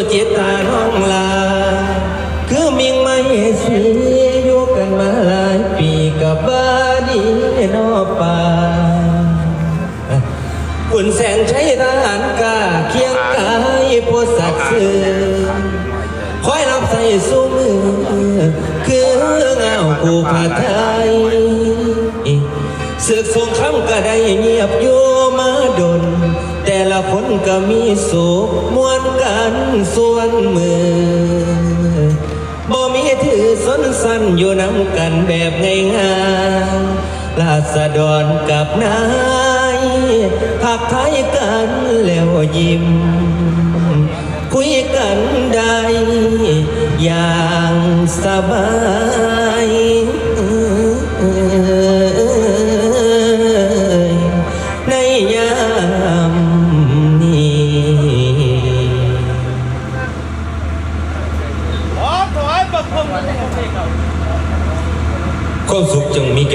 สุจิตาน้องลา คือมิงไม่สีอยู่กันมาหลายปีกับบ้าดีนอป่าคุณแสงใช้ทหารกาเคียงกายผู้สัตว์สื่อคอยรับใส่สู้มือ คือเงากูผาไทยศึกสงครามก็ได้เงียบอยู่ ละคนก็มีสุขมวนกันส่วนมือบ่มีถือสนสันอยู่นำกันแบบง่ายๆลาษฎรกับนายผักไทยกันแล้วยิ้ม คุยกันได้อย่างสบาย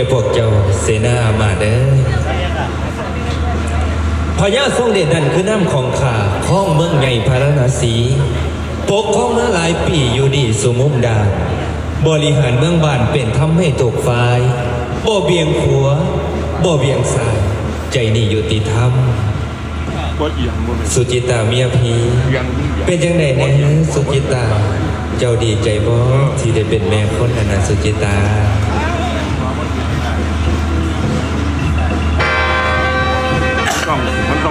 แก่พวกเจ้าเสนามาเด้อพญาทรงเดชนั่นคือน้ำของข้าข้องเมืองใหญ่พาราณสีปกครองมาหลายปีอยู่ดีสุมุมดา บริหารเมืองบ้านเป็นทำให้ตกฝ่ายบ่เบียงขัวบ่เบียงสายใจนี่ยุติธรรมบ่เอียงบ่แม่นสุจิตาเมียพีเอียงเอียงเป็นจังไดแน่สุจิตา เจ้าดีใจบ่ที่ได้เป็นแม่คนอนนสุจิตา ต้องมันต้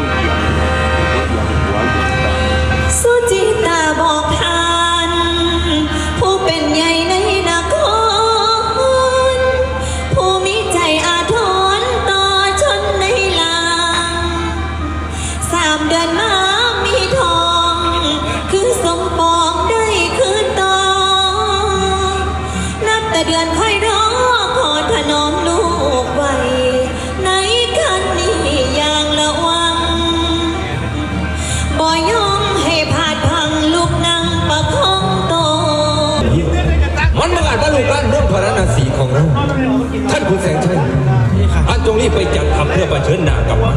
หน้ากับมัน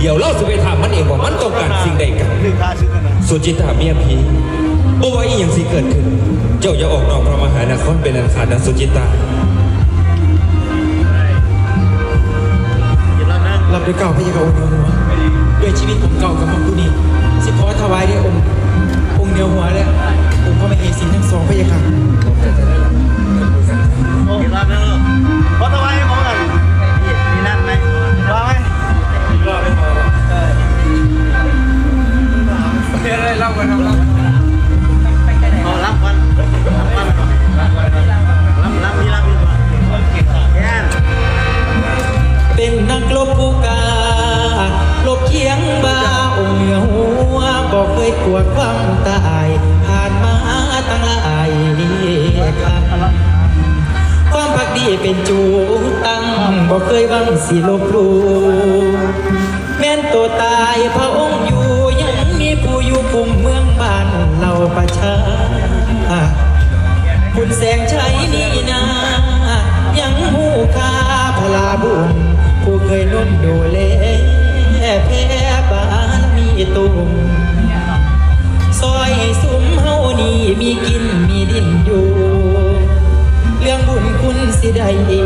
เดี๋ยวเราจะไปถามมันเองว่ามันต้องการสิ่งใดกันสุจิตาเมียพีบ่ว่าอีหยังสิเกิดขึ้น เจ้าอย่าออกนอกพระมหานครเป็นอันขาดนะสุจิตารับด้วยเก่าพระยาเก่าองค์เดียวหัวด้วยชีวิตผมเก่ากับมังคุนีสิขอถวายด้วยองค์องค์เดียวหัวและองค์พระมเหสีทั้งสองพระยาค่ะ เอา ซอยซุ้มเฮานี่มีกินมีดินอยู่ เรื่องบุญคุณสิได้หู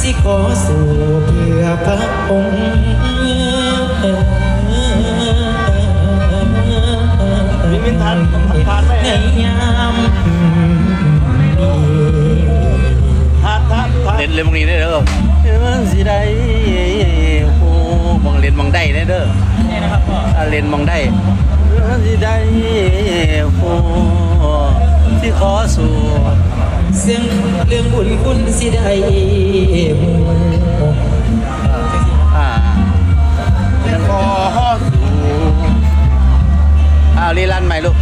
สิขอสู่เพื่อพระองค์มีมินทันทานไหมในยามนี้ทานทานทานเล่นเล่นมองนี้ได้เด้อมันสิได้โอ้มองเล่นมองได้ได้เด้อนี่นะครับพ่อ เลนมองได้มันสิได้โอ้ที่ขอสู่เสียงเรื่องบุญคุณสิได้หูอ่าขอสู่อ้าวรีลันใหม่ลูก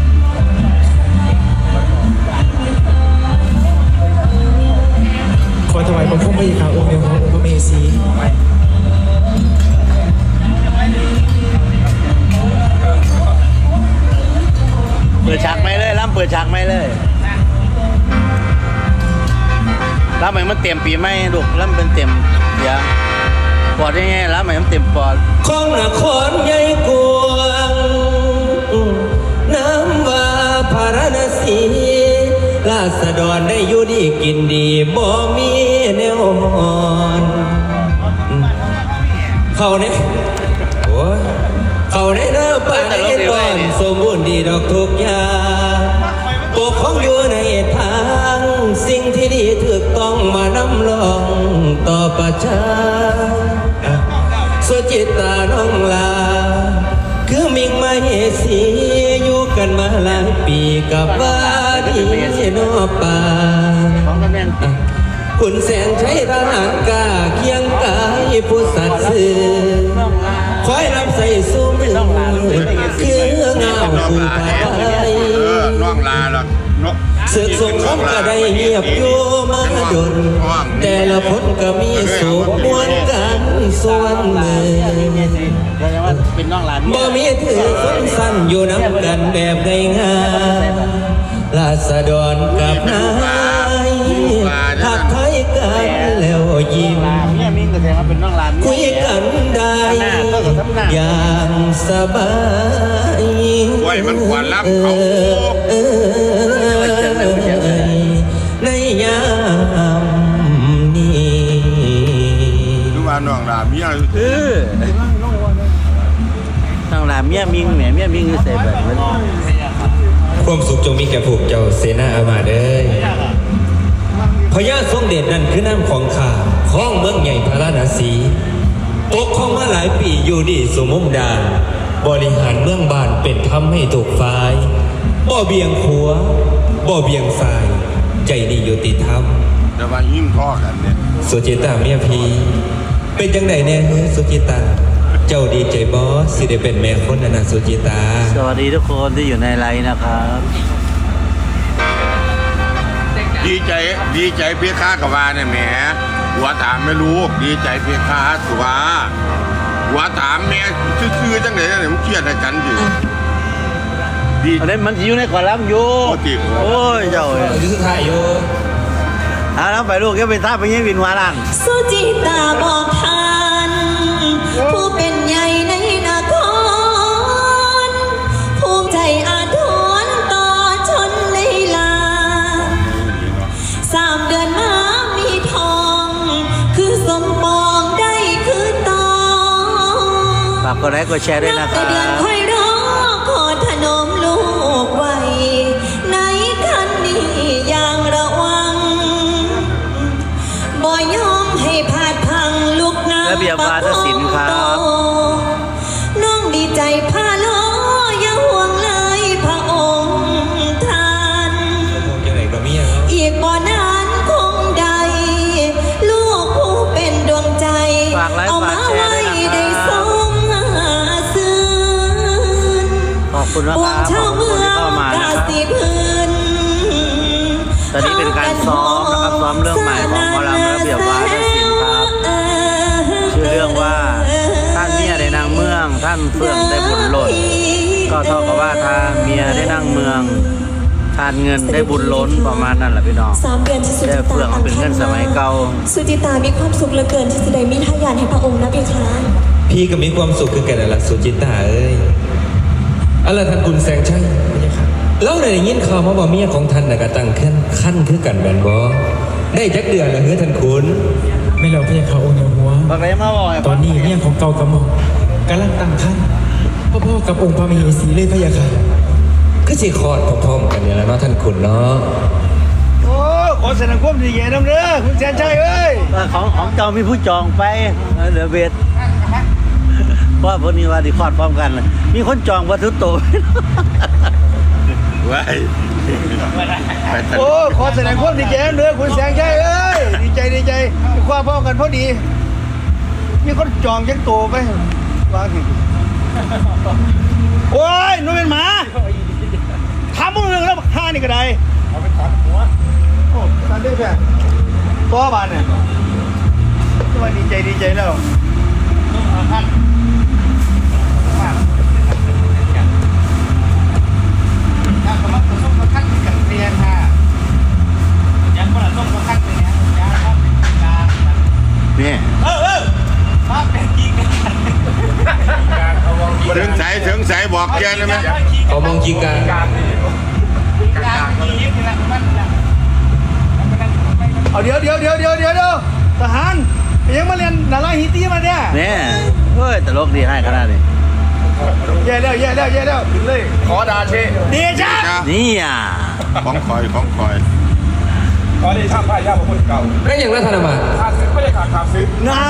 ขอถวายบังคมพระยาค่ะองค์เดียวพระเมสี เปิดฉากไม่เลยล่ำเปิดฉากไม่เลยล่ำเหมือนมันเต็มปีไม่ลูกล่ำเป็นเต็มเสียงปอดยังไงล่ำเหมมันเต็มปอดของนครใหญ่กวงน้ำว่าพาราณสีราสดรได้อยู่ดีกินดีบ่มีแนวอ่อนเขาเนี่ย ในตอนสมบูรณ์ดีดอกทุกอย่างปกของอยู่ในทาง สิ่งที่ดีถูกต้องมานำลองต่อประชาสุจิตาน้องลา คือมิงมาเหสีอยู่กันมาหลายปีกับว่าดีนอป่าของกันแม่นคุณแสงใช้ทหารกาเคียงกายผู้สัตย์ซื่อ คอยรับใส่สู้มือคือเงาน้องผู้ลาผาเนี่ยไทยเออน้องลาหรอกศึกสงครามก็ได้เงียบอยู่มาดนแต่ละคนก็มีสุขมวนกันส่วนมือแสดงว่งบ่มีถือสนสั้นอยู่น้ำกันแบบง่ายๆลาษฎรกับนายทักทายกัน ยิ้มลาเมียมิงก็แสดงว่าเป็นน้องหลานคุยกันได้หน้าก็กับทำหน้าอย่างสบายโอ้ยมันขวัญรับเขาเออในยามนี้ดูว่าน้องลาเมียเออน้องหลานเมียมิงแหมเมียมิงคือใส่แบบนั้นความสุขจงมีแก่ผูกเจ้าเสนาอามาตย์เอ้ยพญาทรงเดชนั่นคือน้ำของข้า ของเมืองใหญ่พระราณสีปกครองมาหลายปีอยู่ดีสมุมดานบริหารเมืองบานเป็นทำให้ถูกฝ่าย บ่เบียงขัว บ่เบียงฝ่าย ใจดีอยู่ติธรรมแต่ว่ายิ้มท่อกันเนี่ยสุจิตาเมียพี เป็นจังไดแน่เฮ้ยสุจิตา เจ้าดีใจบอสสิได้เป็นแม่คนนะนะสุจิตา สวัสดีทุกคนที่อยู่ในไลน์นะครับ ดีใจดีใจเพียค้ากับว่าเนี่ยแหม หัวถามไม่รู้ดีใจเพียค้าตัวหัวถามแม่ชื่อๆจังไหนเนี่ยมันเครียดอะไรกันอยู่ดีอันนี้มันอยู่ในขอลัมอยู่โอ้ติโอ้ยเจ้าเอ้ยอยู่สุดท้ายอยู่เอาแล้วไปลูกแกไปท่าไปยิงวินวาลังสุจิตาบอกทานผู้เป็นใหญ่ใน ดไลค์กดแชร์ด้วยนะคแต่รัเดือนบ ค่อยรอขอถนอมลูกไว้ ในคันนี้อย่างระวัง บ่ยอมให้พลาดพังลูกน้ำระเบียบวาทศิ คุณนะปควรังบขชาอวบคุณเมืที่องเข้ามากานะครับ สีพื้นตอนนี้เป็นการซ้อมนะครับซ้อมเรื่องใหม่ของหมอลำระเบียบวาทศิลป์ครับ ชื่อเรื่องว่าท่านเมียได้นางเมือง ท่านเฟื่องได้บุญหล่น ก็เท่ากับว่าถ้าเมียได้นั่งเมืองทานเงินได้บุญล้นประมาณนั้นแหละพี่น้อง สามเดือนที่สุจิแต่ตาเฟื่องเอาเป็นเงินสมัยเก่า สุจิตามีความสุขเหลือเกินที่จะได้มีทายาทให้พระองค์นะพี่คะพี่ก็มีความสุขคือกันนั่นล่ะสุจิตาเอ้ย อะไรท่านคุณแสงชัยแล้วได้ยินข่าวมาว่าเมียของท่านน่ะก็ตั้งขั้นขั้นคือกันแบนบอได้จักเดือนแล้วเฮ้ยท่านคุณไม่เราพยาเขาองค์เหนือหัวบอกเลยมาบอกให้ตอนนี้เนี่ยของเก่ากับหมองกำลังตั้งขั้นพ่อๆกับองค์พระมเหสีเลยพะยาค่ะคือสิคลอดพร้อมๆกันเนี่ยแหละเนาะท่านคุณเนาะโอ้ขอแสดงความดีใจน้ำเด้อคุณแสนชัยเอ้ยว่าของของเจ้ามีผู้จองไปเออเหลือเบ็ด เพราะว่าพวกนี้ว่าดีคลอดพร้อมกัน มีคนจองวัตถุโตไว้ไปตัดโอ้ขอแสดงความดีใจน้ำเด้อคุณแสนชัยเอ้ยดีใจดีใจมีความพร้อมกันพอดี มีคนจองจังโตไปวางสิโอ้ยนู่นเป็นหมาทำมึงเรื่องแล้วห้านี่ก็ได้เอาไปตัดหัวโอ้ตัดได้แค่ตัวบานเนี่ยสวัสดีใจดีใจแล้วท่านถ้าสมมติส้มกระทันกันเรียนค่ะยังคนละส้มกระทันเลยนะ ยเลยไหมเขามองกีการเอาเดี๋ยวเดี๋ยวเดี๋ยวเดี๋ยวเดี๋ยวเดี๋ยวทหารยังมาเรียนดาราฮิตตี้มาเนี่ยเนี่ยเฮ้ยตลกดีให้ขนาดนี้แย่แล้วแย่แล้วแย่แล้วถึงเลยขอดาเชเดชะนี่อะของคอยของคอยก็อย่างรัฐนามานา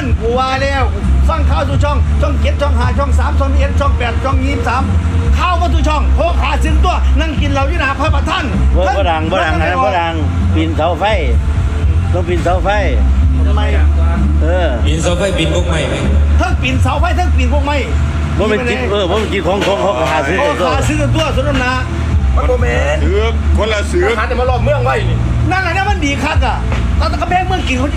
นกูว่าแล้ว ฟังข่าวสู่ช่อง ช่องเจ็ดช่องห้าช่องสามช่องเอ็ดช่องแปดช่องยี่สิบสามเข้ามาสู่ช่องโคขาซึงตัวนั่งกินเหล้าอยู่หน้าพระประธานบ่บ่ดังบ่ดังนะบ่ดังปีนเสาไฟต้องปีนเสาไฟทำไมเออบินเสาไฟบินพวกใหม่ไหมทั้งปีนเสาไฟทั้งปีนพวกไม้บ่เป็นจิตเออบ่เป็นจิตของของเขาก็หาซื้อโคตัวขาซึงตัวสนมนาเสือกคนละเสือกนั่นแหละเนี่ยมันดีคักอะ ตอนกระเพงเมืองกินเขา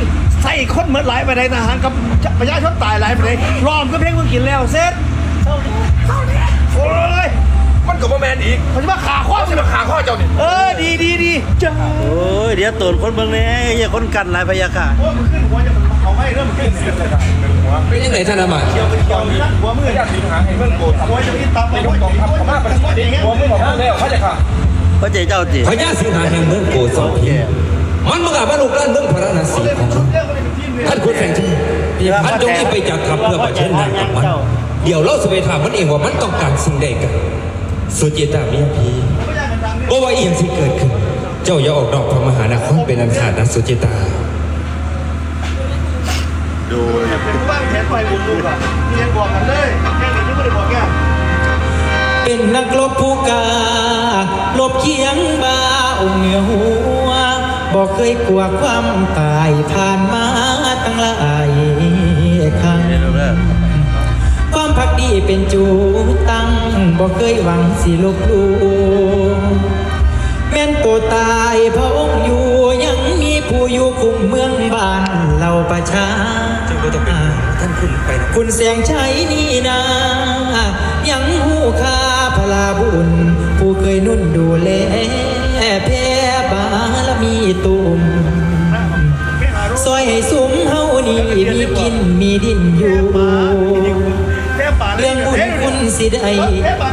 ใส่คนเหมือนหลายไปในทหารกับประชาชนตายหลายไปในรอมกระเพงเมืองกินแล้วเสร็จโอ้ยมันกับโมแมนอีกเขาจะมาขาข้อเขาจะมาขาข้อเจ้านี่เออดีดีดีจ้าโอ้ยเดี๋ยวตนคนเบิ่งแน่อย่าคนกันหลายพะยาค่ะโอ้มันขึ้นหัวจะมันเขาให้เริ่มขึ้นเสียงเลยได้เป็นยังไงท่านอามาเกี่ยวเป็นเกี่ยวมีหัวมือญาติหาให้เมืองโกรธหัวจะมีตามไปในหักวองทัพพม่าประเทศเองหัวมึงบอกแล้วเขาจะขาเพราะใจเจ้าติพญาสิงหาแห่งเมืองโกศลพี มันมึงอาจว่าลูกหลานเมืองพระนศีของเราท่านคุณแสงชื่อท่านจงรีบไปจัดทัพเพื่อประชิดหน้ากับมัน เดี๋ยวเราจะไปถามมันเองว่ามันต้องการสิ่งใดกันสุจิตาเมียพีก็ว่าอีหยังที่เกิดขึ้น เจ้าอย่าออกนอกพระมหานครเป็นอันขาดนะสุจิตาโดยเป็นบ้านแขนไฟบุญลูกอะเรียนบอกกันเลยแค่นี้ยังไม่ได้บอกแกเป็นนักลบผู้กาลบเคียงบาองค์เหนือหัว บอกเคยกลัวความตายผ่านมาตั้งหลายครั้งความพักดีเป็นจูตั้งบอกเคยหวังสิลบลูแม่นตัวตายพระองค์อยู่ยังมีผู้อยู่คุมเมืองบ้านเราประชาจึงก็ต้องเป็นท่านคุณไปนะคุณแสงชัยนี่นายังหูคาพลาบุญผู้เคยนุ่นดูแลแพ่บารมี ตุ่มซอยให้สุมเฮานี่มีกินมีดินอยู่แค่ป่าเรื่องบุญคุณสิได้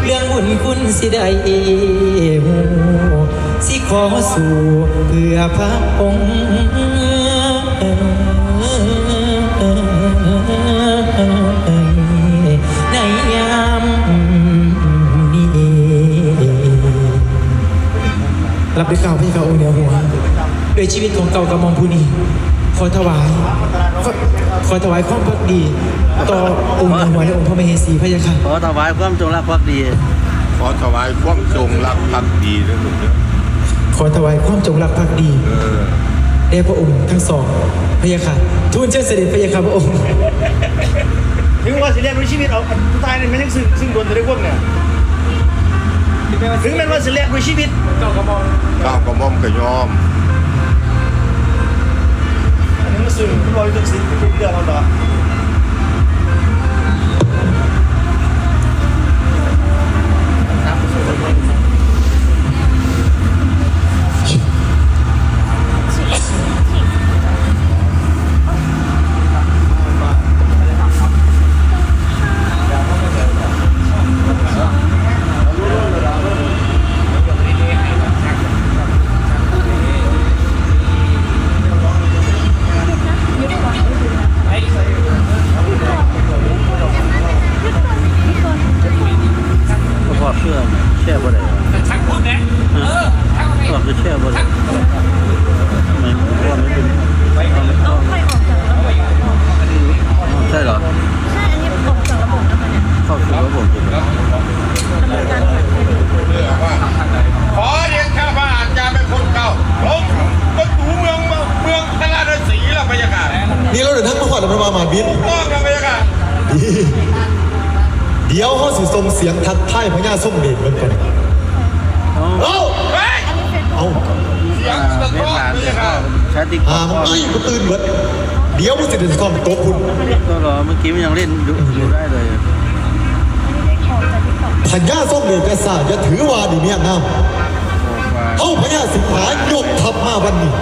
เรื่องบุญคุณสิได้หูสิขอสู่เพื่อพระองค์ในยามนี้รับด้วยเก่าพี่เก่า วโดวยชีวิตของเก่ากระหมอมผู้นี้ขอถวายขอขอถวายความพักดี ต่อองค์เหนือหัวและองค์พระมเหสีพระยาค่ะขอถวายความจงรักภักดี ขอถวายความจงรักภักดีด้วยลูกเด้อขอถวายความจงรักภักดีเออแด่พระองค์ทั้งสองพระยาค่ะทูลเชิญเสด็จพระยาค่ะพระองค์ถึงว่าสิเรียนรู้ชีวิตเอาผู้ตายเนี่ยมันยังซึ่งซึ่งโดนตัวได้พวกเนี่ยถึงแม้ว่าสิเรียนรู้ชีวิตก้าวกระหม่อมกระยอม อันนี้มันซึ่งร เดี๋ยวเขาสิส่งเสียงทักทายพญาส้มเดชเบิ่งก่อนเอาเอ้าเฮ้ยเอาเสียงสะเมท้ตอนตาพะเสียยาค่ะชาติหามงอีกูตื่นเบิดเดี๋ยวมึงสิเดินซ่อมโต๊ะคุณก็รอเมื่อกี้มันยังเล่นอยู่อยู่ได้เลยพญาส้มเดชกษัตริย์อย่าถือว่าดีเมียงามโอ้ว่าเอาพญาสิงหายกทัพมาวันนี้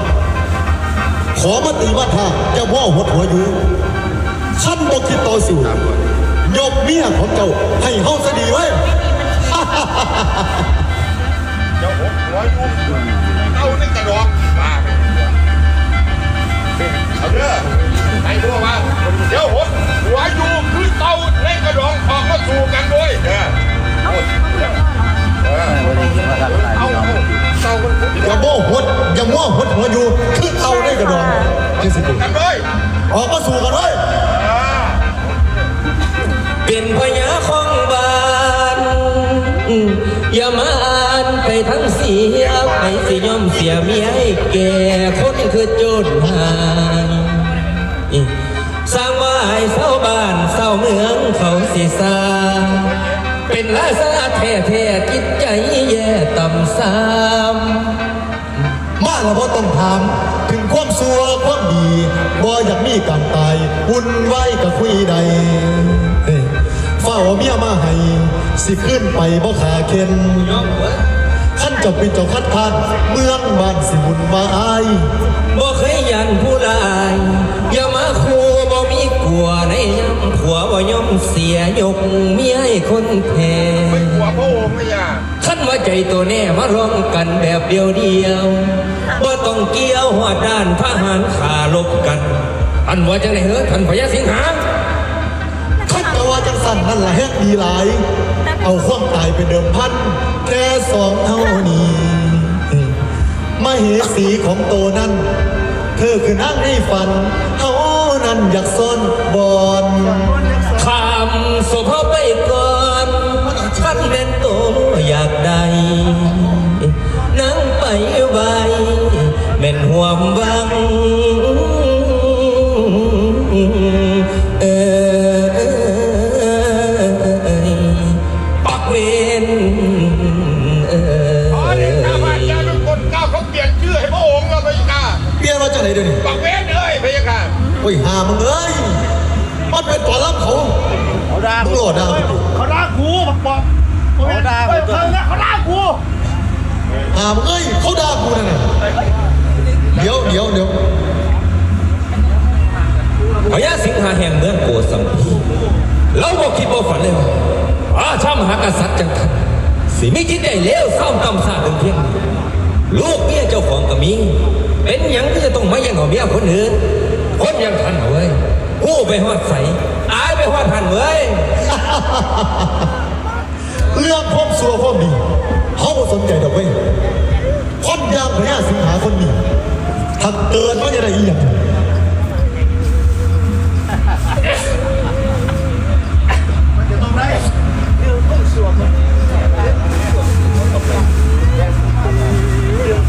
ขอมาตีมาทาจะว่าหดหัวอยู่ขั้นบกคิดต่อสู้ ยกเมียของเจ้าให้เฮาซะดีเว้ย เดี๋ยวผมหัวอยู่ เศร้าเมืองเขาสิสร้างเป็นลาซาแท้แท้ๆจิตใจแย่ต่ำซ้ำมาแล้วบ่ต้องถามถึงความสัวความดีบ่อยากมีการตายวุ่นไว้กับคุยใดเอ้ยเฝ้าเอาเมียมาให้สิขึ้นไปบ่ขาเข็นขั้นเจ้าเป็นเจ้าคัดค้านเมืองบ้านสิบุญมาอายบ่เคยยันผู้ใดอย่ามาคู่บ่มีกลั วในยำผัวบ่ย่อมเสียยกเมียให้คนแพ้ไม่กลัวพระองค์ไม่ยาขันว่าใจตัวแน่มาร้องกันแบบเดียวเดียวบ่ต้องเกี่ยวหัวด้านทหารขาลบกันอันว่าจังไดเฮ้อท่านพญาสิงหาขั้นกว่าจังสันนั่นแหละแฮกดีหลาย เอาความตายเป็นเดิมพันแค่สองเท่านี้มาเหสีของโตนั้น เธอคือนั่งให้ฝัน นั้นอยากซ่อนบอนคำสพไปก่อนท่านเล่นโตอยากได้นั่งไปไวแม่นห่วมวัง ชามหากษัตริย์จังทันสิมีจิตใจเลวเศร้าต่ำซาถึงเพียงลูกเมียเจ้าของก็มี เป็นหยังก็จะต้องมายังของเมียคนอื่นคนยังทันเว้ยผู้ไปหอดใสอายไปหอดทันเว้ยเรื่องความสัวความดีเขาบ่สนใจดอกเว้ยคนยางพญาสิงหาคนนี้ถ้าเกิดว่าจะได้อีหยัง